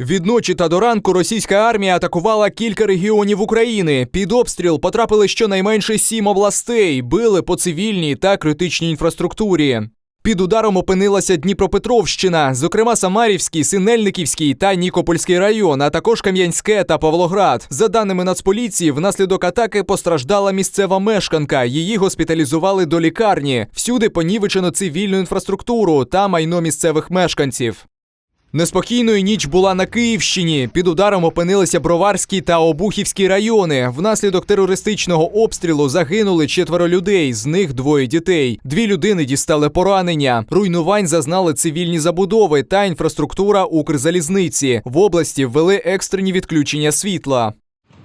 Відночі та до ранку російська армія атакувала кілька регіонів України. Під обстріл потрапили щонайменше сім областей, били по цивільній та критичній інфраструктурі. Під ударом опинилася Дніпропетровщина, зокрема Самарівський, Синельниківський та Нікопольський район, а також Кам'янське та Павлоград. За даними Нацполіції, внаслідок атаки постраждала місцева мешканка. Її госпіталізували до лікарні. Всюди понівечено цивільну інфраструктуру та майно місцевих мешканців. Неспокійною ніч була на Київщині. Під ударом опинилися Броварський та Обухівський райони. Внаслідок терористичного обстрілу загинули четверо людей, з них двоє дітей. Дві людини дістали поранення. Руйнувань зазнали цивільні забудови та інфраструктура Укрзалізниці. В області ввели екстрені відключення світла.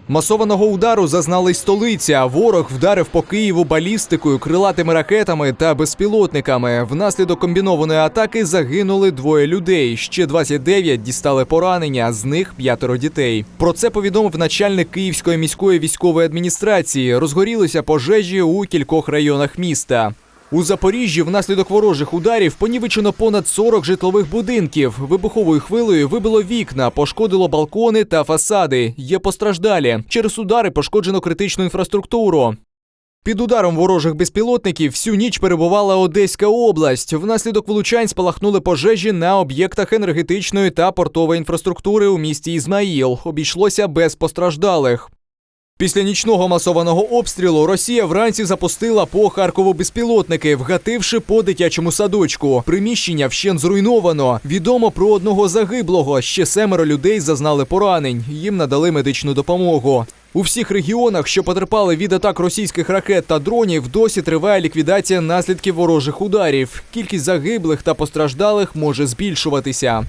Масованого удару зазнала й столиця. Ворог вдарив по Києву балістикою, крилатими ракетами та безпілотниками. Внаслідок комбінованої атаки загинули двоє людей. Ще 29 дістали поранення, з них п'ятеро дітей. Про це повідомив начальник Київської міської військової адміністрації. Розгорілися пожежі у кількох районах міста. У Запоріжжі внаслідок ворожих ударів понівечено понад 40 житлових будинків. Вибуховою хвилею вибило вікна, пошкодило балкони та фасади. Є постраждалі. Через удари пошкоджено критичну інфраструктуру. Під ударом ворожих безпілотників всю ніч перебувала Одеська область. Внаслідок влучань спалахнули пожежі на об'єктах енергетичної та портової інфраструктури у місті Ізмаїл. Обійшлося без постраждалих. Після нічного масованого обстрілу Росія вранці запустила по Харкову безпілотники, вгативши по дитячому садочку. Приміщення вщен зруйновано. Відомо про одного загиблого. Ще семеро людей зазнали поранень. Їм надали медичну допомогу. У всіх регіонах, що потерпали від атак російських ракет та дронів, досі триває ліквідація наслідків ворожих ударів. Кількість загиблих та постраждалих може збільшуватися.